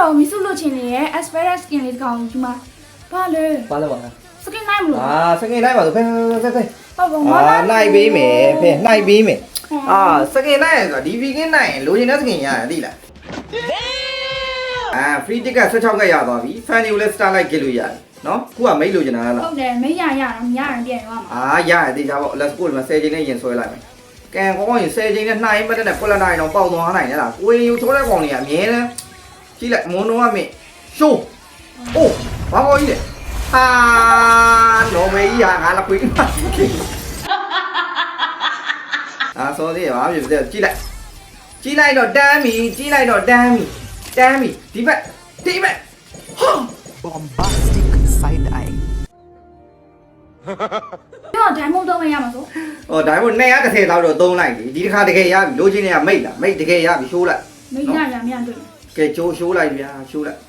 တော့မီစုလို့ချင်နေရဲ့ asparagus skin လေးတစ်ကောင်ဒီမှာဘာလဲပါလဲပါလား skin နိုင်မလို့အာစကင်လိုက်ပါဆိုဖဲဖဲဖဲဟုတ်ပါအာနိုင်ပေးမယ်ဖဲနိုင်ပေးမယ်အာအာစကင်နိုင်ရဆိုတာဒီဗီကင်းနိုင်ရင်လိုချင်တဲ့စကင်ရရသိလားအာ free ticket 16ကရသွားပြီ fan တွေကိုလည်း star like ကြည့်လို့ရတယ်နော်ခုကမိတ်လိုချင်တာလားဟုတ်တယ်မေးရရတာမရရင်ပြန်သွားမှာအာရရသေးကြပါ let's go ဒီမှာ10ချိန်နဲ့ရင်ဆွဲလိုက်မယ်ကံကောင်းရင်10ချိန်နဲ့နှိုင်းမတက်နဲ့ပွက်လက်နိုင်တော့ပေါက်သွားနိုင်တယ်လားကိုရင်ယူထိုးတဲ့ကောင်တွေကအမြဲတမ်း ကြည့်လိုက်မွန်တော့ကမင်းရှိုးအိုးဘာပေါ်ကြီးလဲဟာနော်မေးကြီးဟာငါလာခွေးအာစောသေးရပါပြီကြည့်လိုက်ကြည့်လိုက်တော့တမ်းပြီကြည့်လိုက်တော့တမ်းပြီတမ်းပြီဒီဘက်ဒီဘက်ဟာ bombastic side eye. တော့ diamond တော့မရမှာဆိုဟောဒါမှမဟုတ်230လောက်တော့သုံးလိုက်ပြီဒီတစ်ခါတကယ်ရပြီလိုချင်နေရမိတ်လားမိတ်တကယ်ရပြီရှိုးလိုက်မေးရရမရတွေ့ ကဲချိုးရှိုးလိုက်ဗျာရှိုးလိုက်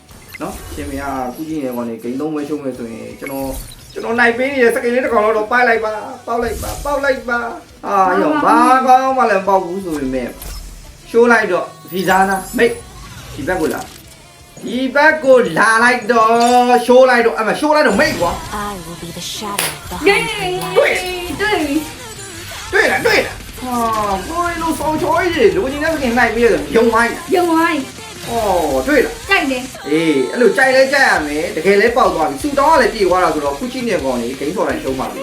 နော်ရှင်မရကုကြီးနေကောင်နေဂိမ်းသုံးမဲရှုံးမဲဆိုရင်ကျွန်တော်ကျွန်တော်နိုင်ပေးနေတဲ့စကိလေးတစ်ကောင်တော့ပိုက်လိုက်ပါပေါက်လိုက်ပါပေါက်လိုက်ပါအာရောဘာကောင်းမှလည်းပေါက်ဘူးဆိုပေမဲ့ရှိုးလိုက်တော့ဗီဇာနာမိတ်ဒီဘက်ကိုလာဒီဘက်ကိုလာလိုက်တော့ရှိုးလိုက်တော့အမရှိုးလိုက်တော့မိတ်ကွာ I will be the shadow ဂိ behind မ်း your တွေ့ light. တွေ့တွေ့လားတွေ့လားဟာကိုယ်လိုဆောင်ချောကြီးလူကြီးနဲ့စကင်နိုင်ပြီးတော့ယုံဝိုင်းရုံဝိုင်း ဩတွေ့လားကြိုက်တယ်အေးအဲ့လိုကြိုက်လဲကြိုက်ရမယ်တကယ်လဲပေါက်သွားပြီစူတောင်းကလည်းပြေသွားတာဆိုတော့ခုချင်းနေကောင်နေဂိမ်းဆော်တိုင်းရှုံးပါပြီ